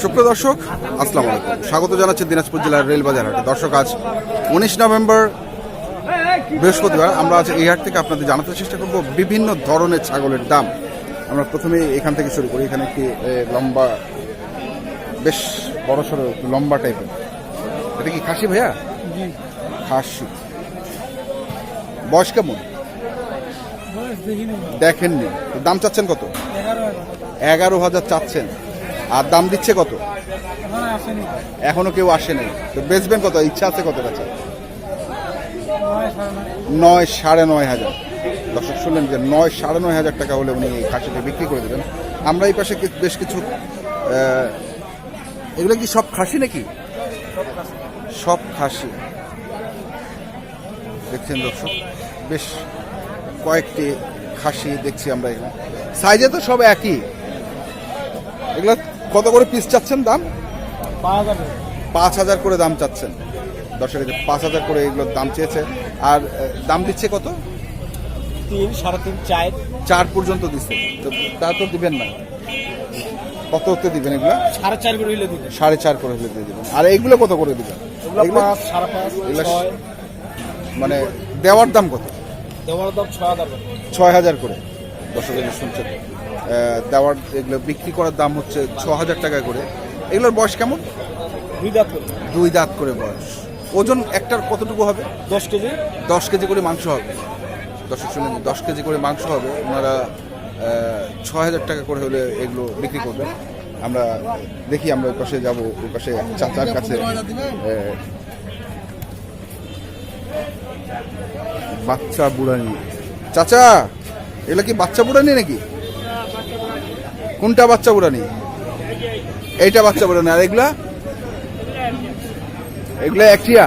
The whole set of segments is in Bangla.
সুপ্রিয় দর্শক আসসালামু আলাইকুম। স্বাগত জানাচ্ছি দিনাজপুর জেলার রেলবাজার হাটে। দর্শক আজ উনিশ নভেম্বর বৃহস্পতিবার আমরা আজ এই হাট থেকে আপনাদের জানাতে চেষ্টা করব বিভিন্ন ধরনের ছাগলের দাম। আমরা প্রথমে এখান থেকে শুরু করি। এখানে একটি লম্বা বেশ বড় সড়ো লম্বা টাইপের। এটা কি খাসি ভাইয়া? খাসি। বয়স কেমন? দেখেননি। দাম চাচ্ছেন কত? এগারো হাজার চাচ্ছেন। আর দাম দিচ্ছে কত? এখনও কেউ আসেনি তো বেচবেন কত? ইচ্ছা আছে কত কাছে নয় সাড়ে নয় হাজার। দর্শক, শুনলেন যে নয় সাড়ে নয় হাজার টাকা হলে উনি এই খাসিটা বিক্রি করে দেবেন। আমরা এই পাশে বেশ কিছু এগুলো কি সব খাসি নাকি? সব খাসি। দেখছেন দর্শক, বেশ কয়েকটি খাসি দেখছি আমরা এখানে। সাইজে তো সব একই। এগুলো কত করে পিস চাচ্ছেন দাম? পাঁচ হাজার। করে দাম চাচ্ছেন। দর্শক পাঁচ হাজার করে এগুলোর দাম চেয়েছে। আর দাম দিচ্ছে কত? তিন সাড়ে তিন চার। চার পর্যন্ত দিচ্ছে। তো তা তো দিবেন না। কত হতে দিবেন এগুলো? সাড়ে চার করে দিতে সাড়ে চার করে হলে দিয়ে দিবেন। আর এইগুলো কত করে দিবেন? এগুলো এগুলো এগুলো মানে দেওয়ার দাম কত? দেওয়ার দাম ছয় হাজার করে। ছয় হাজার করে। দর্শক এই শুনছেন। দেওয়ার এগুলো বিক্রি করার দাম হচ্ছে ছ হাজার টাকা করে। এগুলোর বয়স কেমন? দুই দাঁত করে। দুই দাঁত করে বয়স। ওজন একটার কতটুকু হবে? দশ কেজি। দশ কেজি করে মাংস হবে। দর্শক শুনেন দশ কেজি করে মাংস হবে ওনারা ছ হাজার টাকা করে হলে এগুলো বিক্রি করবেন। আমরা দেখি আমরা ওই পাশে যাব ওই পাশে চাচার কাছে বাচ্চা বুড়ানি। চাচা এগুলো কি বাচ্চা বুড়ানি নাকি? কোনটা বাচ্চা বুড়ানি এইটা বাচ্চা বুড়ানি আর এগুলা? এগুলো একটিয়া?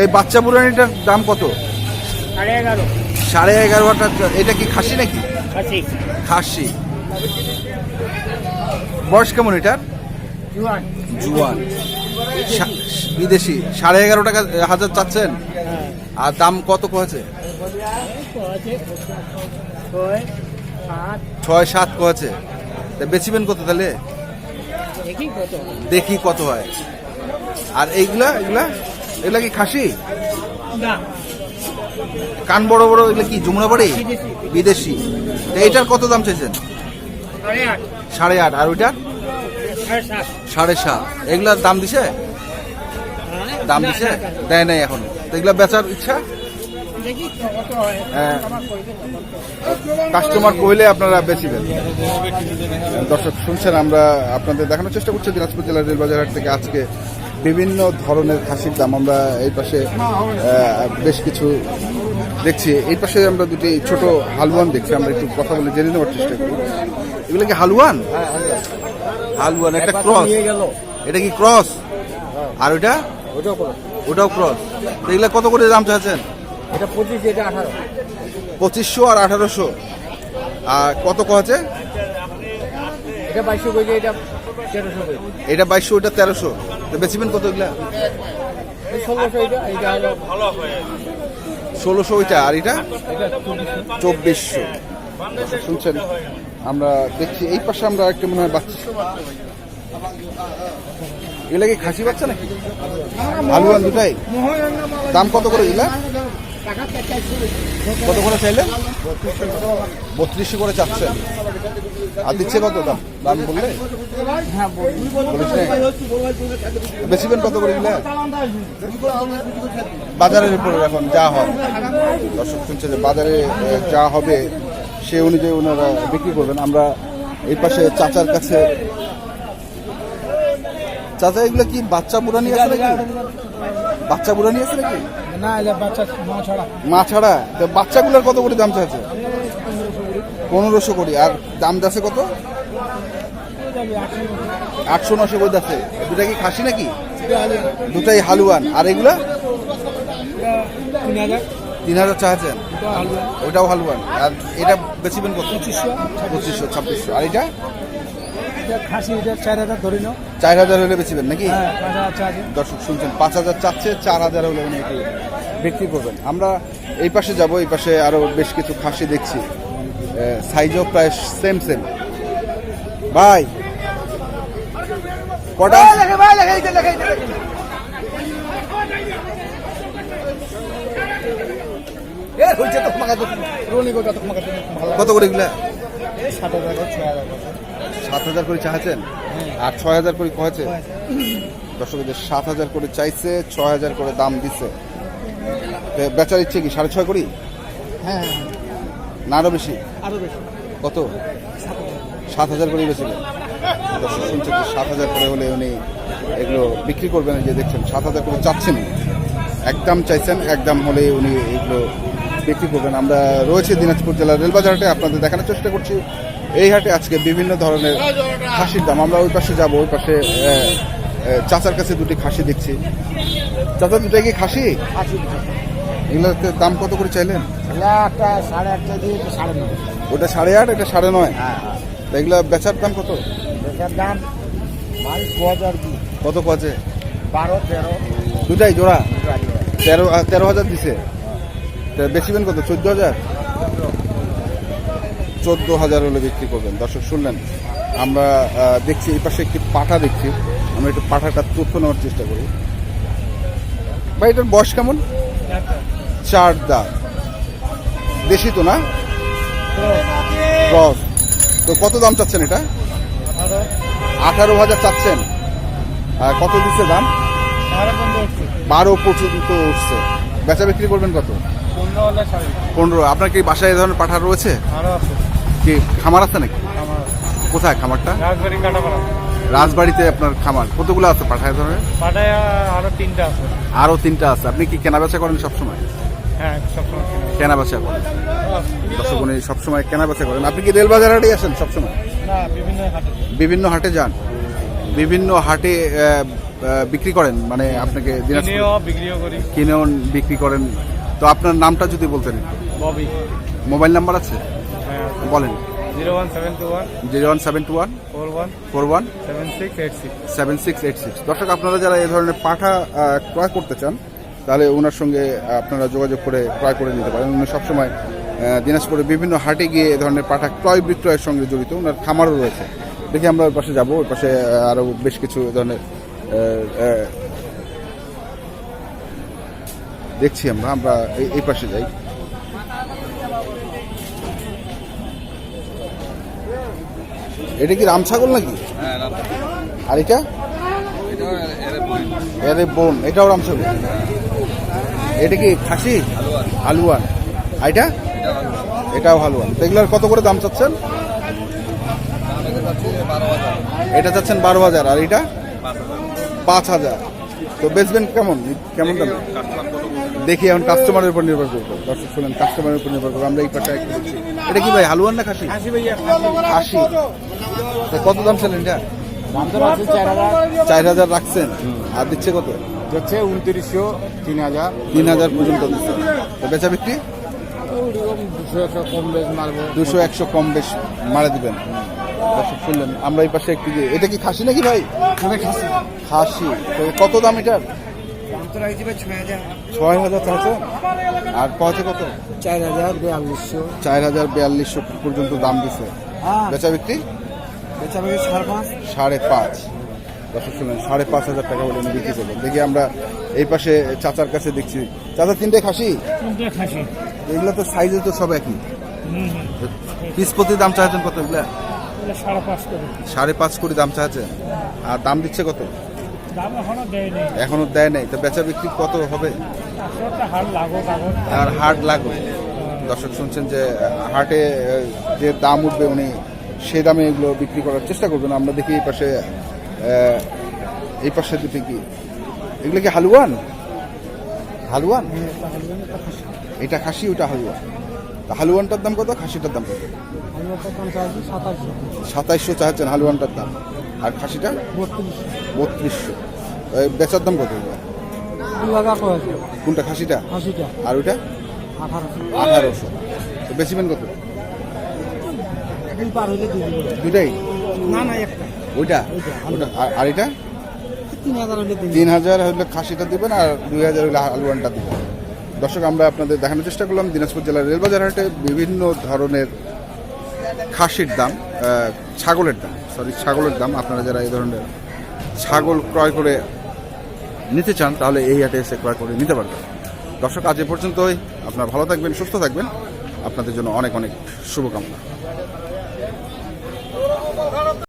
এই বাচ্চা বুড়ানিটার দাম কত? সাড়ে এগারো। এটা কি খাসি নাকি? খাসি। বয়স কেমন এটার? জুয়ান। বিদেশি। সাড়ে এগারো টাকা হাজার চাচ্ছেন? আর দাম কত কয়েছে? ছয় সাত কয়েছে। তা বেচিবেন কত তাহলে? দেখি কত হয়। আর এইগুলা এগুলা এগুলা কি খাসি? কান বড় বড় এগুলা কি যমুনা বাড়ি? বিদেশি। তা এটার কত দাম চাইছেন? সাড়ে আট। আর ওইটার? সাড়ে সাত। এগুলার দাম দিছে? দাম দিছে? দেয় নাই এখন। তো এগুলা বেচার ইচ্ছা। কাস্টমার কইলে আপনারা বেচিবেন দর্শক শুনছেন আমরা আপনাদের দেখানোর চেষ্টা করছি দিনাজপুর জেলার রেলবাজার হাট থেকে আজকে বিভিন্ন ধরনের খাসির দাম। আমরা এই পাশে বেশ কিছু দেখছি। এই পাশে আমরা দুটি ছোট হালুয়ান দেখছি। আমরা একটু কথা বলে জেনে নেওয়ার চেষ্টা করি। এগুলো কি হালুয়ান? হালুয়ান একটা ক্রস। এটা কি ক্রস? আর ওইটা? ওটাও করো ওটাও ক্রস। তো এগুলো কত করে দাম চাচ্ছেন এটা পঁচিশ এটা আঠারো। পঁচিশশো আর আঠারোশো। আর কত কছে এটা বাইশশো কেজি এটা তেরোশো এটা বাইশশো ওটা তেরোশো। তো বেচিবেন কত এগুলা? ষোলোশো এটা এটা হলো ষোলোশো ওইটা আর এটা? চব্বিশশো। শুনছেন? আমরা দেখছি এই পাশে আমরা একটা মনে হয় বাচ্চা। এগুলা কি খাসি বাচ্চা নাকি? আলুয়ান দুটাই? দাম কত করে এগুলা? কত করে চাইলেন বত্রিশশো করে চাচ্ছেন। আর দিচ্ছে কত দাম? দাম বললে? বেচিবেন কত করে এগুলা বাজারের উপরে এখন যা হয়। দর্শক শুনছে যে বাজারে যা হবে, সে অনুযায়ী ওনারা বিক্রি করবেন। আমরা এই পাশে চাচার কাছে চাচা, এগুলো কি বাচ্চা বুড়ানি আছে নাকি? বাচ্চা বুড়ানি আছে নাকি? না বাচ্চা মা ছাড়া। মা ছাড়া? তো বাচ্চাগুলোর কত করে দাম চাইছে? পনেরোশো কোটি আর দাম যাচ্ছে কত? আটশো নশো করে যাচ্ছে। দুটা কি খাসি নাকি? দুটাই হালুয়ান। আর এগুলা? তিন হাজার। হাজার চাচ্ছেন এটা হালুয়ান। আর এটা বেচিবেন কত? পঁচিশশো ছাব্বিশশো। আর এটা? খাসি এটা চার হাজার ধরে নাও। চার হাজার হলে বেচিবেন নাকি? হ্যাঁ দর্শক শুনছেন পাঁচ হাজার চাচ্ছে চার হাজার হলে উনি বিক্রি করবেন। আমরা এই পাশে যাব এই পাশে আরও বেশ কিছু খাসি দেখছি। সাইজও প্রায় সেম সেম ভাই কটা কত করে এগুলা? সাত হাজার ছয় হাজার সাত হাজার করে চাইছেন? আর ছয় হাজার করে কয়েছে? দর্শকদের সাত হাজার করে চাইছে ছয় হাজার করে দাম দিচ্ছে বেচার ইচ্ছে কি? সাড়ে ছয় করি? হ্যাঁ না আরও বেশি? আরও বেশি। কত? সাত হাজার করে বেচেছেন দর্শক শুনছে যে সাত হাজার করে হলে উনি এগুলো বিক্রি করবেন? যে দেখছেন সাত হাজার করে চাচ্ছেন। একদম চাইছেন একদম হলে উনি এগুলো বিক্রি করবেন। আমরা রয়েছে দিনাজপুর জেলার রেলবাজার হাটে আপনাদের দেখানোর চেষ্টা করছি। এই হাটে আজকে বিভিন্ন ধরনের খাসির দাম। আমরা ওই পাশে যাব ওই পাশে চাচার কাছে দুটি খাসি দেখছি। চাচা দুটাই কি খাসি? এগুলোতে দাম কত করে চাইলেন? ওটা সাড়ে আট এটা সাড়ে নয়? হ্যাঁ তা এগুলো বেচার দাম কত? এটার দাম কত আছে বারো তেরো। দুটাই জোড়া? তেরো তেরো হাজার দিছে। বেচিবেন কত? চোদ্দ হাজার? চোদ্দ হাজার হলে বিক্রি করবেন। দর্শক শুনলেন? আমরা দেখছি এই পাশে একটি পাঠা দেখছি। আমরা একটু পাঠাটার তথ্য নেওয়ার চেষ্টা করি। ভাই এটার বয়স কেমন? চার দাঁত। দেশি তো না? ক্রস। তো কত দাম চাচ্ছেন এটা? আঠারো হাজার চাচ্ছেন। কত দিচ্ছে দাম? বারো পর্যন্ত উঠছে। বেচা বিক্রি করবেন কত? পনেরো আপনার কি বাসায় এই ধরনের পাঠা রয়েছে? কি খামার আছে নাকি? কোথায় খামারটা? রাজবাড়ি রাজবাড়িতে আপনার খামার। কতগুলো আছে পাঠা এই ধরনের আরও তিনটা আছে। আরও তিনটা আছে। আপনি কি কেনা বেচা করেন সবসময়? হ্যাঁ সবসময় কেনা বেচা করেন। দর্শক উনি সবসময় কেনা বেচা করেন। আপনি কি আসেন সবসময়? না বিভিন্ন হাটে বিভিন্ন হাটে যান? বিভিন্ন হাটে বিক্রি করেন? মানে আপনাকে কিনেও বিক্রি করেন। তো আপনার নামটা যদি বলতেন মোবাইল নাম্বার আছে? বলেন। Zero one seven two one. Zero one seven two one. Four one. Four one. Seven six eight six. Seven six eight six. দর্শক আপনারা যারা এই ধরনের পাঠা ক্রয় করতে চান তাহলে ওনার সঙ্গে আপনারা যোগাযোগ করে ক্রয় করে নিতে পারেন। উনি সবসময় আহ, দিনাজপুরে বিভিন্ন হাটে গিয়ে এ ধরনের পাঠা ক্রয় বিক্রয়ের সঙ্গে জড়িত। ওনার খামারও রয়েছে। দেখি আমরা ওই পাশে যাব। ওই পাশে আরও বেশ কিছু ধরনের দেখছি আমরা। আমরা এই পাশে যাই। এটা কি রাম ছাগল নাকি আর এটা? এরে বোন। এটাও রাম ছাগল এটা কি খাসি? হালুয়ান আর এটা? এটাও হালুয়ান তো এগুলোর কত করে দাম চাচ্ছেন? এটা চাচ্ছেন বারো হাজার। আর এটা? পাঁচ হাজার। তো বেচবেন কেমন? কেমন দাম? দেখি এখন কাস্টমারের উপর নির্ভর করব। দর্শক শুনেন কাস্টমারের উপর নির্ভর করব। আমরা এই পাশে এটা কি ভাই হালুয়ান না খাসি? খাসি কত দাম ছিলেন এটা? চার হাজার। রাখছেন? আর দিচ্ছে কত? যাচ্ছে উনত্রিশশো তিন হাজার। তিন হাজার পর্যন্ত দিচ্ছে। বেচা বিক্রি? দুশো একশো কম বেশ মারা দিবেন। দর্শক শুনলেন আমরা এই পাশে একটু এটা কি খাসি নাকি ভাই? খাসি। খাসি। তো কত দাম এটার? ছয় হাজার। চারশো আর কত কত? চার হাজার বিয়াল্লিশশো। চার হাজার বিয়াল্লিশশো পর্যন্ত দাম দিছে। হ্যাঁ। বেচা বিক্রি? বেচা বেচা সাড়ে পাঁচ। সাড়ে পাঁচ। দর্শক শুনলেন সাড়ে পাঁচ হাজার টাকা বলে বিক্রি করবেন দেখি আমরা এই পাশে চাচার কাছে দেখছি। চাচা তিনটে খাসি? এগুলো তো সাইজে তো সব একই। পিস প্রতি দাম চাইছেন কত এগুলা সাড়ে পাঁচ করে। সাড়ে পাঁচ কোটি দাম চাইছেন। আর দাম দিচ্ছে কত? এখনও দেয় নাই। তো বেচা বিক্রি কত হবে? আর হাট লাগবে দর্শক শুনছেন যে হাটে যে দাম উঠবে উনি সে দামে এগুলো বিক্রি করার চেষ্টা করবেন। আমরা দেখি এই পাশে এই পাশে দুটি কি? এগুলো কি হালুয়ান? হালুয়ান? এটা খাসি ওটা হালুয়ান তা হালুয়ানটার দাম কত? খাসিটার দাম কত? সাতাইশশো। চাচ্ছেন হালুয়ানটার দাম। আর খাসিটা? বত্রিশ বত্রিশশো বেচার দাম কত? কোনটা খাসিটা? আর ওইটা? আঠারোশো। তো বেচিবেন কত? দুটাই? না না একটা। ওইটা? ওটা আর- এটা? তিন হাজার তিন হাজার হলে খাসিটা দিবেন আর দুই হাজার হলে আলুয়ানটা দিবেন। দর্শক আমরা আপনাদের দেখানোর চেষ্টা করলাম দিনাজপুর জেলার রেলবাজার হাটে বিভিন্ন ধরনের খাসির দাম ছাগলের দাম সরি ছাগলের দাম, আপনারা যারা এই ধরনের ছাগল ক্রয় করে নিতে চান, তাহলে এই হাটে এসে ক্রয় করে নিতে পারবেন। দর্শক, আজ এ পর্যন্তই। আপনারা ভালো থাকবেন, সুস্থ থাকবেন। আপনাদের জন্য অনেক অনেক শুভকামনা।